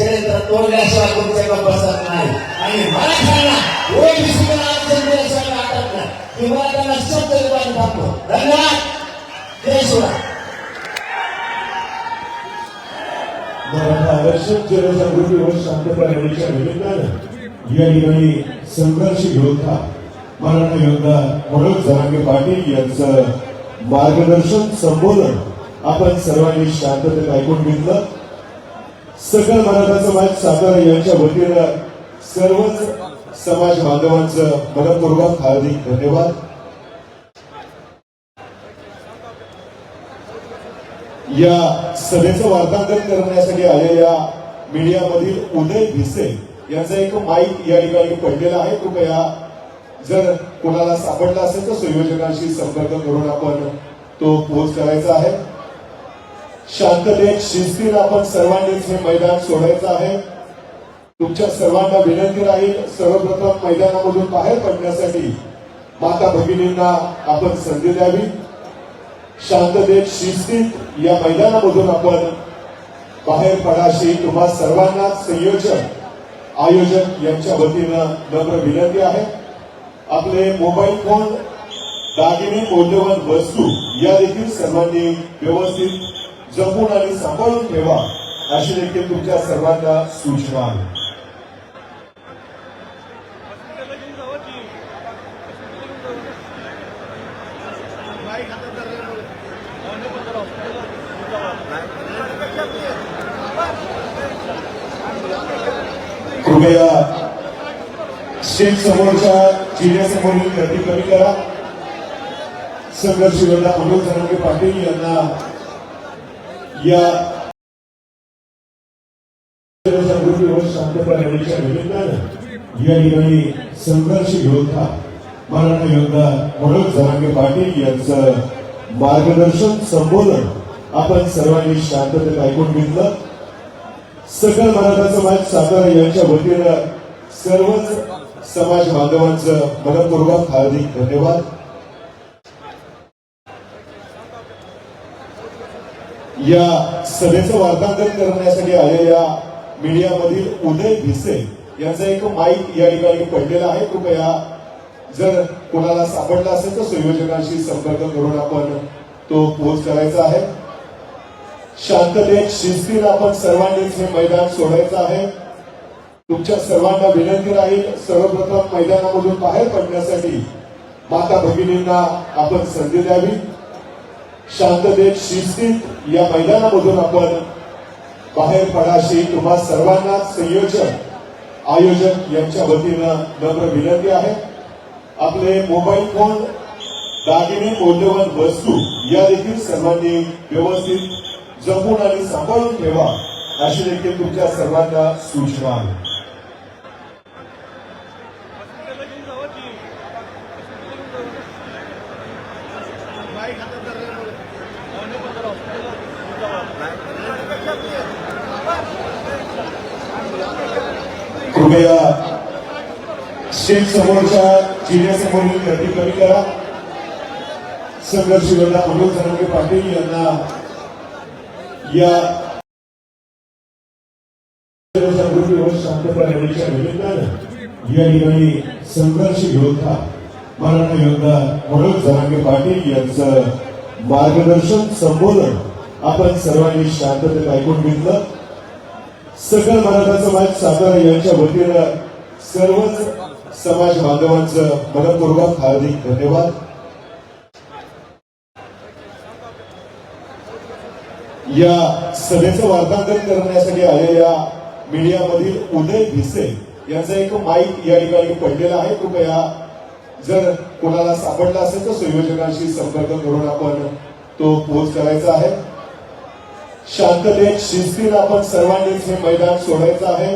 षडयंत्र तोडल्याशिवाय तुमच्याकडे बसत नाही. आणि मराठ्यांना ओबीसीला आरक्षण दिल्याशिवाय वाटत नाही. किंवा त्यांना शब्द देऊन थांबतो. धन्यवाद. जय शिवराय. मराठा आरक्षण जनजागृती व निमित्तानं या ठिकाणी संघर्ष योद्धा मराठा योद्धा मनोज जरांगे पाटील यांचं मार्गदर्शन संबोधन आपण सर्वांनी शांततेत ऐकून घेतलं. सकल मराठा समाज सातारा यांच्या वतीनं सर्वच समाज बांधवांचं मनपूर्वक हार्दिक धन्यवाद. या सभेचं वार्तांकन करण्यासाठी आलेल्या मीडियामधील उदय भिसे यांचा एक माईक या ठिकाणी पडलेला आहे. कृपया जर कोणाला सापडला असेल तर संयोजकांशी संपर्क करून आपण तो पोस्ट करायचा आहे. शांततेत शिस्तीत आपण सर्वांनीच हे मैदान सोडायचं आहे. तुमच्या सर्वांना विनंती राहील सर्वप्रथम मैदानामधून बाहेर पडण्यासाठी माता भगिनींना आपण संधी द्यावी. शांततेत शिस्तीत या मैदानामधून आपण बाहेर पडाशी तुम्हा सर्वांना संयोजक आयोजक यांच्या वतीनं नम्र विनंती आहे. आपले मोबाईल फोन दागिने मौल्यवान वस्तू या देखील सर्वांनी व्यवस्थित जपून आणि सांभाळून ठेवा अशी देखील तुमच्या सर्वांना सूचना आहे. कृपया स्टेज समोरच्या जिल्ह्यासमोरील गर्दी कमी करा. संघर्ष योद्धा मनोज जरांगे पाटील यांना या जनजागृती व शांतता निमित्तानं या ठिकाणी संघर्ष योद्धा मराठा योद्धा मनोज जरांगे पाटील यांचं मार्गदर्शन संबोधन आपण सर्वांनी शांततेत ऐकून घेतलं. सकल मराठा समाज सातारा यांच्या वतीनं सर्वच समाज बांधवांचं मनपूर्वक हार्दिक धन्यवाद. या सभेचं वार्तांकन करण्यासाठी आलेल्या मीडियामधील उदय भिसे यांचा एक माईक या ठिकाणी पडलेला आहे. कृपया जर कोणाला सापडला असेल तर संयोजकांशी संपर्क करून आपण तो पोस्ट करायचा आहे. शांततेत शिस्तीत आपण सर्वांनीच हे मैदान सोडायचं आहे. तुमच्या सर्वांना विनंती राहील सर्वप्रथम मैदानामधून बाहेर पडण्यासाठी माता भगिनींना आपण संधी द्यावी. शांततेत शिस्तीत या मैदानामधून आपण बाहेर पडाशी तुम्हा सर्वांना संयोजक आयोजक यांच्या वतीनं नम्र विनंती आहे. आपले मोबाईल फोन दागिने मौल्यवान वस्तू या देखील सर्वांनी व्यवस्थित जपून आणि सांभाळून ठेवा अशी देखील तुमच्या सर्वांना सूचना आहे कृपया शेख समोरच्या जिल्ह्यासमोरील गर्दी कमी करा. संघर्ष योद्धा मनोज जरांगे पाटील यांना या जनजागृती निमित्तानं या ठिकाणी संघर्ष योद्धा मराठा योद्धा मनोज जरांगे पाटील यांचं मार्गदर्शन संबोधन आपण सर्वांनी शांततेत ऐकून घेतलं. सकल मराठाचं समाज सातारा यांच्या वतीनं सर्वच समाज बांधवांचं मनपूर्वक हार्दिक धन्यवाद. या सभेचं वार्तांकन करण्यासाठी आलेल्या मीडियामधील उदय भिसे यांचा एक माईक या ठिकाणी पडलेला आहे. कृपया जर कोणाला सापडला असेल तर संयोजकांशी संपर्क करून आपण तो पोस्ट करायचा आहे. शांततेत शिस्तीत आपण सर्वांनीच हे मैदान सोडायचं आहे.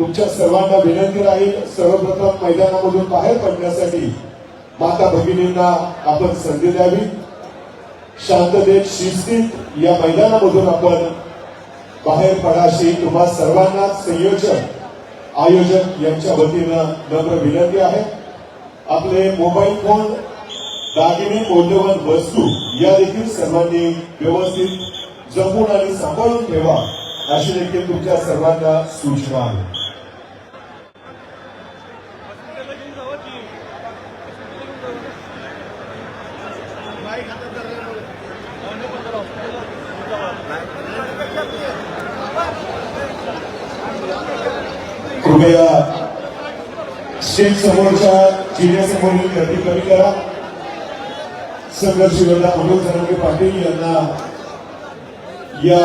तुमच्या सर्वांना विनंती राहील सर्वप्रथम मैदानामधून बाहेर पडण्यासाठी माता भगिनींना आपण संधी द्यावी. शांततेत शिस्तीत या मैदानामधून आपण बाहेर पडाशी तुम्हा सर्वांना संयोजक आयोजक यांच्या वतीनं नम्र विनंती आहे. आपले मोबाईल फोन दागिने मौल्यवान वस्तू या देखील सर्वांनी व्यवस्थित जपून आणि सांभाळून ठेवा अशी देखील तुमच्या सर्वांना सूचना आहे कृपया शेख समोरच्या जिल्ह्यासमोरील गर्दी कमी करा संघर्ष योद्धा मनोज जरांगे पाटील यांना या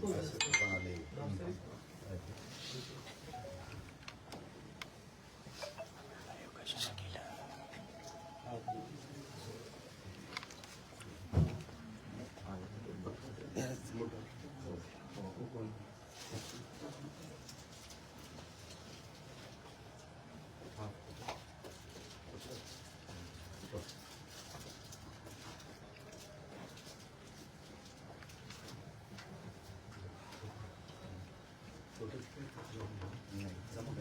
そうで。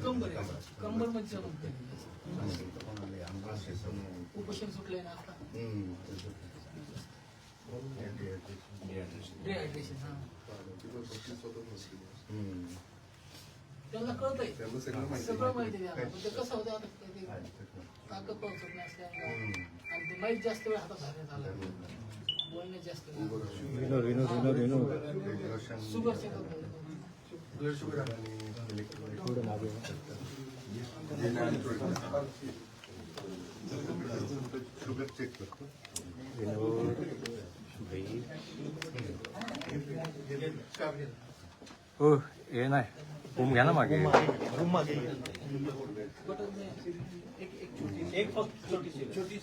कंबर कंबरमध्ये उपोषण सुटलंय ना आता डिहायड्रेशन हा त्यांना कळतंय. सगळं माहिती आहे ते कसं होतं आता ते ताकद पोहोचत नाही असल्यामुळे आणि ते माहीत जास्त वेळ हातात धरण्यात आलं जास्त शुगर चेक करतो. हो हे नाही. रूम घ्या ना मागे. एक फक्त छोटी छोटी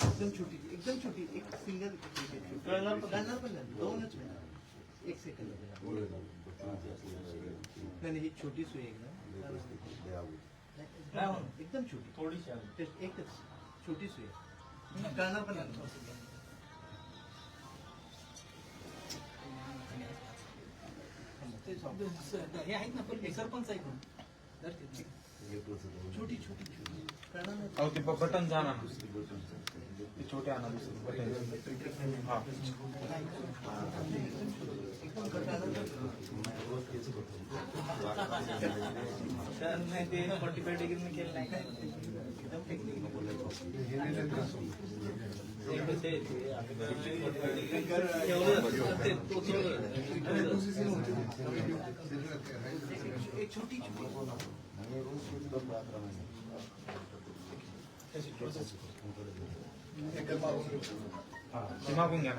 एकदम छोटी. एकदम छोटी एक सिंगल कळणार पण नाही दोनच मिनिट एक सेकंद नाही ही छोटी सुई एकदम होणार. एकदम छोटी. थोडीशी एकच छोटी सुई आहे. कळणार पण नाही हे आहेत ना पण सरपंच ऐकून छोटी छोटी बटन जा ना ते छोटे आणा बटन हा नाही ते फोर्टी फाय डिग्री केलं नाही एकदम एक छोटी छोटी 김하공개만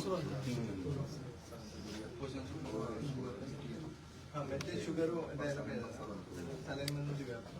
सुरू आहे. शुगर द्यायला पाहिजे सॅलाईन मधून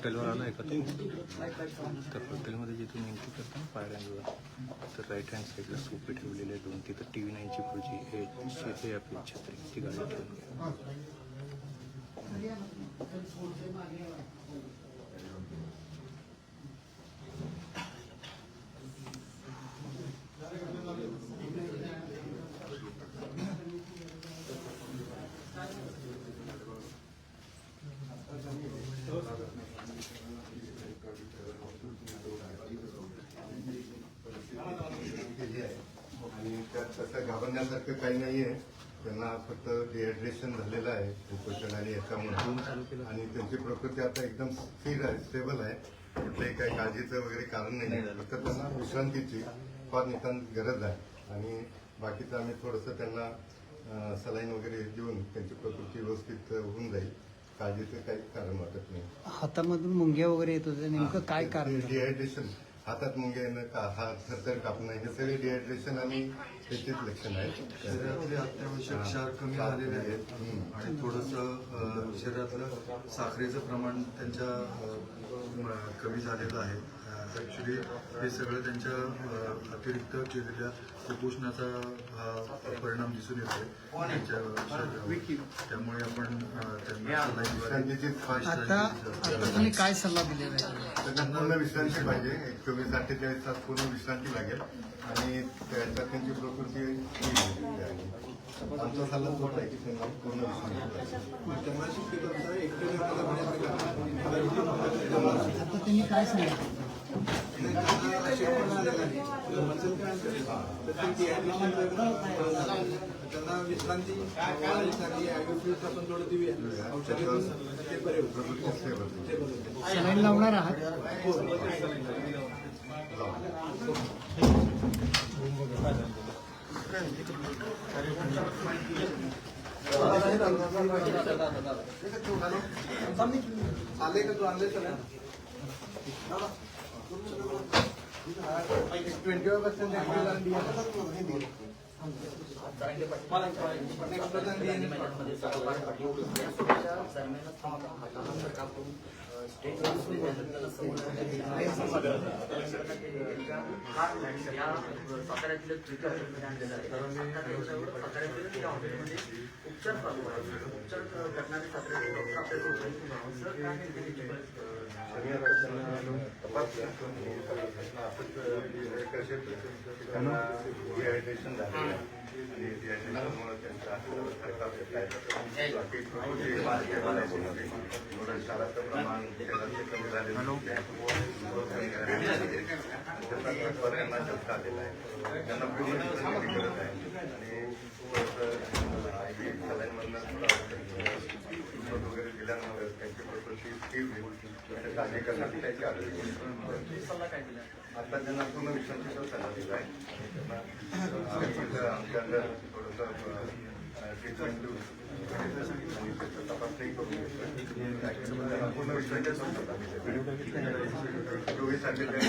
हॉटेलवर आला आहे का तू तर हॉटेलमध्ये जिथून एंट्री करता पायऱ्यांवर तर राईट हँड साईडला सोपे ठेवलेले आहेत दोन. तिथं टी व्ही नाईनची खुर्ची हे हे आपली छत्री. ती गाडी ठेवून घ्या केली आहे आणि त्यात तसं घाबरण्यासारखं काही नाही आहे त्यांना फक्त डिहायड्रेशन झालेलं आहे कुपोषण आणि याच्यामुळे. आणि त्यांची प्रकृती आता एकदम स्थिर आहे स्टेबल आहे. कुठल्याही काही काळजीचं वगैरे कारण नाही फक्त त्यांना विश्रांतीची फार नितांत गरज आहे. आणि बाकीचं आम्ही थोडंसं त्यांना सलाईन वगैरे देऊन त्यांची प्रकृती व्यवस्थित होऊन जाईल. काळजीचं काही कारण वाटत नाही. हातामधून मुंग्या वगैरे येत होते नेमकं काय कारण? डिहायड्रेशन. हातात मुंग्या येणं का हात थरथर कापणं हे सगळे डिहायड्रेशन आणि त्याचेच लक्षण आहेत. शरीरातले अत्यावश्यक क्षार कमी झालेले आहेत. आणि थोडंसं शरीरातलं साखरेचं प्रमाण त्यांच्या कमी झालेलं आहे. ॲक्च्युली हे सगळं त्यांच्या अतिरिक्त केलेल्या कुपोषणाचा हा परिणाम दिसून शरीरावर. त्यामुळे आपण तुम्ही काय सल्ला दिलेला आहे? त्यांना पूर्ण विश्रांती पाहिजे. एक चोवीस अठ्ठेचाळीस तास पूर्ण विश्रांती लागेल. आणि त्याच्यात त्यांची प्रकृती. आमचा सल्ला तोच आहे की त्यांना पूर्ण विश्रांती पाहिजे. आता त्यांनी काय सांगितलं? त्यांना विश्रांती आपण थोडं देऊया प्रकृती stable. सलाईन लावणार आहात आले का तू आणले सगळ्या ट्वेंटी पर्सेंट साताऱ्यातील तृतीय हॉटेलमध्ये आणलेलं आहे साताऱ्यातील उपचार चालू आहे उपचार करणारे साताऱ्याचे डॉक्टर आपल्याला सर त्यांना डिहायड्रेशन झालेलं आहे आणि डिहायड्रेशनमुळे त्यांचा बाकी प्रमाण कमी झालेलं आहे त्यांना पूर्ण करत आहे आणि थोडंसं आय सलाईनमधनं दिल्यामुळे त्यांची प्रकृती स्थिर होईल त्याची आरोग्य आता त्यांना पूर्ण विश्रांतीचा सल्ला दिला आहे. त्यांना थोडंसं ट्रीटमेंट आणि त्याचा तपासणी पूर्ण दिला चोवीस अठ्ठेचाळीस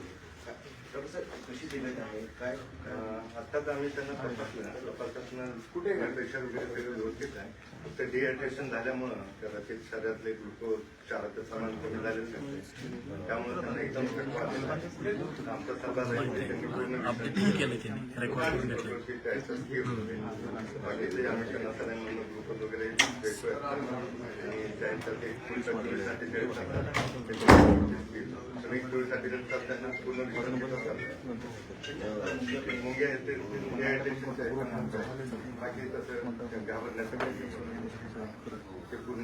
कृषी दिलेलं आहे? काय आत्ताच आम्ही त्यांना तपासलं. कुठे प्रेशर वगैरे सगळं व्यवस्थित आहे. फक्त डिहायड्रेशन झाल्यामुळं कदाचित शरीरातले ग्लुकोज कमी नाही त्यामुळे त्यांना एकदम. आमचा सल्ला राहील की त्यांनी पूर्ण व्यवस्थित त्याचं स्थिर होते. बाकीचे आम्ही त्यांना सगळ्यांना ग्लुकोज वगैरे आणि त्यांच्या ते टोळीसाठी नंतर त्यांना पूर्ण. मुंग्या आहेत ते बाकी तसं घाबरण्याचं काही नाही. ते पूर्ण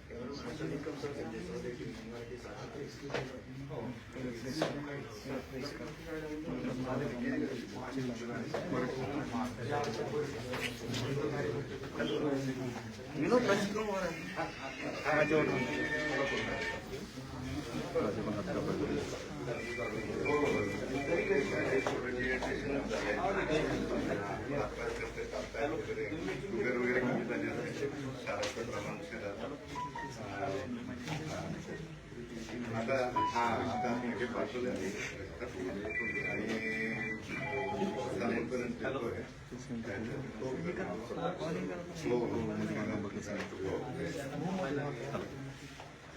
आहे काही डिहायड्रेशन करायचं आहे ते सांगतो या पद्धतीने ते विनोद शुगर आता हा आता आम्ही हे पाठवले आहे. आणि देतोय. हो, हो.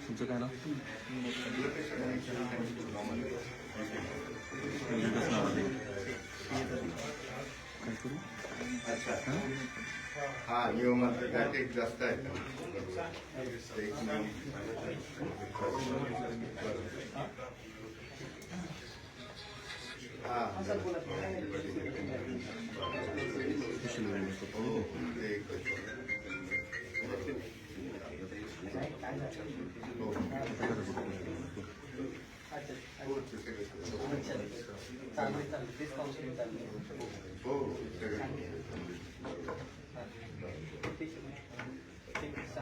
तुमचं काय नाव काय करू अच्छा. हा नियमांचं त्यात एक जास्त आहे एक नियम हा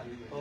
हो,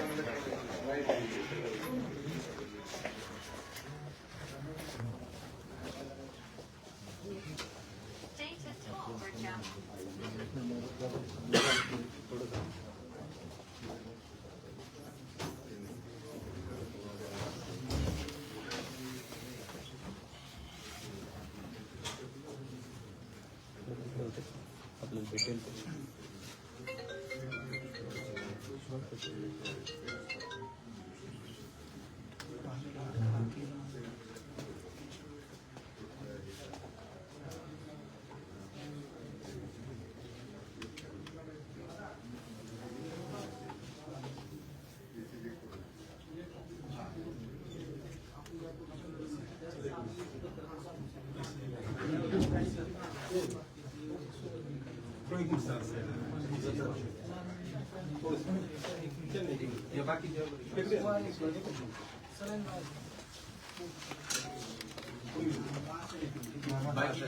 ডিটেল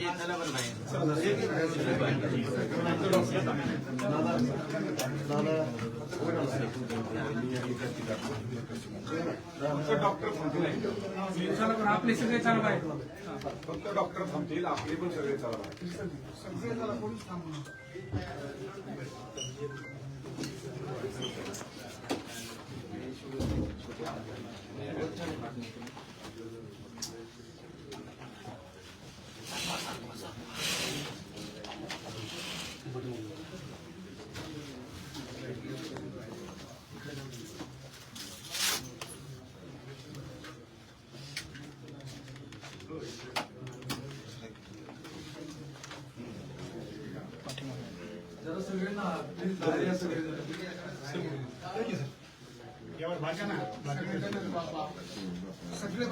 आपल्याला भेटेल आपले सगळे चालू आहेत फक्त डॉक्टर थांबतील आपले पण सगळे चालू सगळे बाहेर या सगळे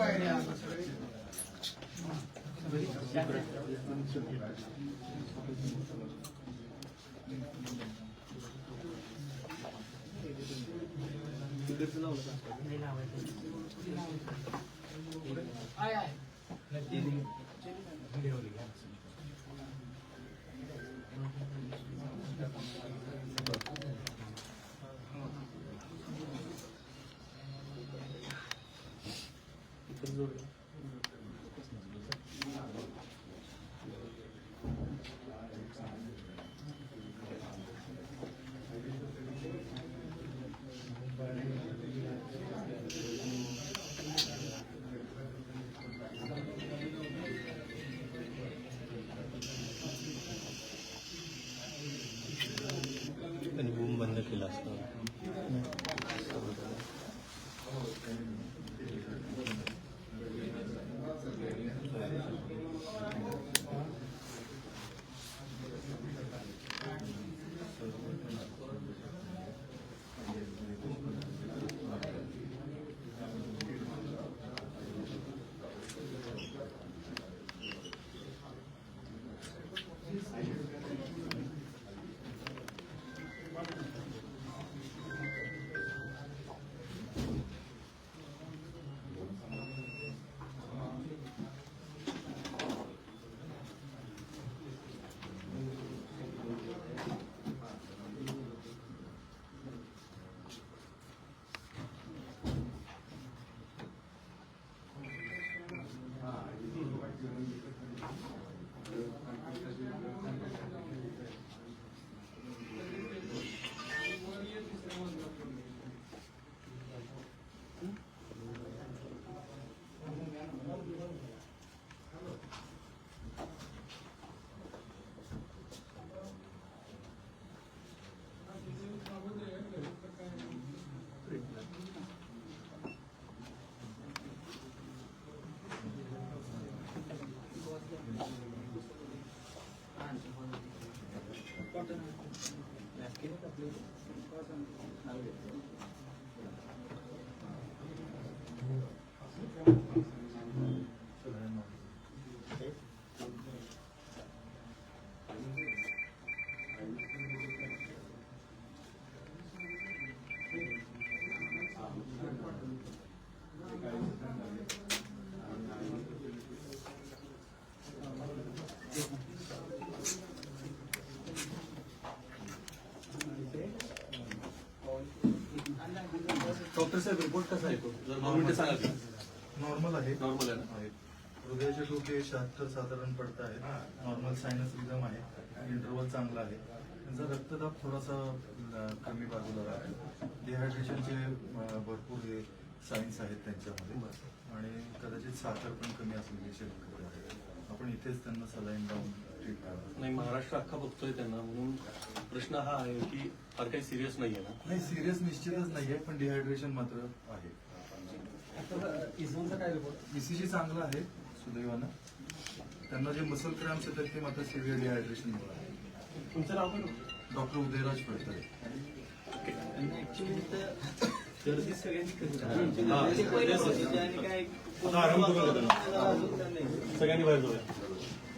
आहे आहे आणि Thank you. डॉक्टर साहेब रिपोर्ट कसा येतो? जर मिनिटं सांगा की. नॉर्मल आहे. नॉर्मल आहे ना? आहेत. हृदयाचे ठोके शहात्तर साधारण पडत आहेत. नॉर्मल सायनस रिझम आहे. इंटरवल चांगला आहे. त्यांचा रक्तदाब थोडासा अं, कमी बाजूला राहतो डिहायड्रेशनचे अं, भरपूर हे सायन्स आहेत त्यांच्यामध्ये. आणि कदाचित साखर पण कमी असलेली शक्यता आहे. आपण इथेच त्यांना सलाईन लावून नाही महाराष्ट्र अख्खा बघतोय त्यांना म्हणून प्रश्न हा आहे की फार काही सिरियस नाहीये ना? नाही सिरियस निश्चितच नाहीये पण डिहायड्रेशन मात्र आहे. ईसीजी चांगला आहे सुदैवानं. त्यांना जे मसल क्रॅम्स येतात ते मात्र सिव्हिअर डिहायड्रेशन आहे. तुमचं नाव पण डॉक्टर उदयराज पडतळे सगळ्यांनी बाहेर जाऊया.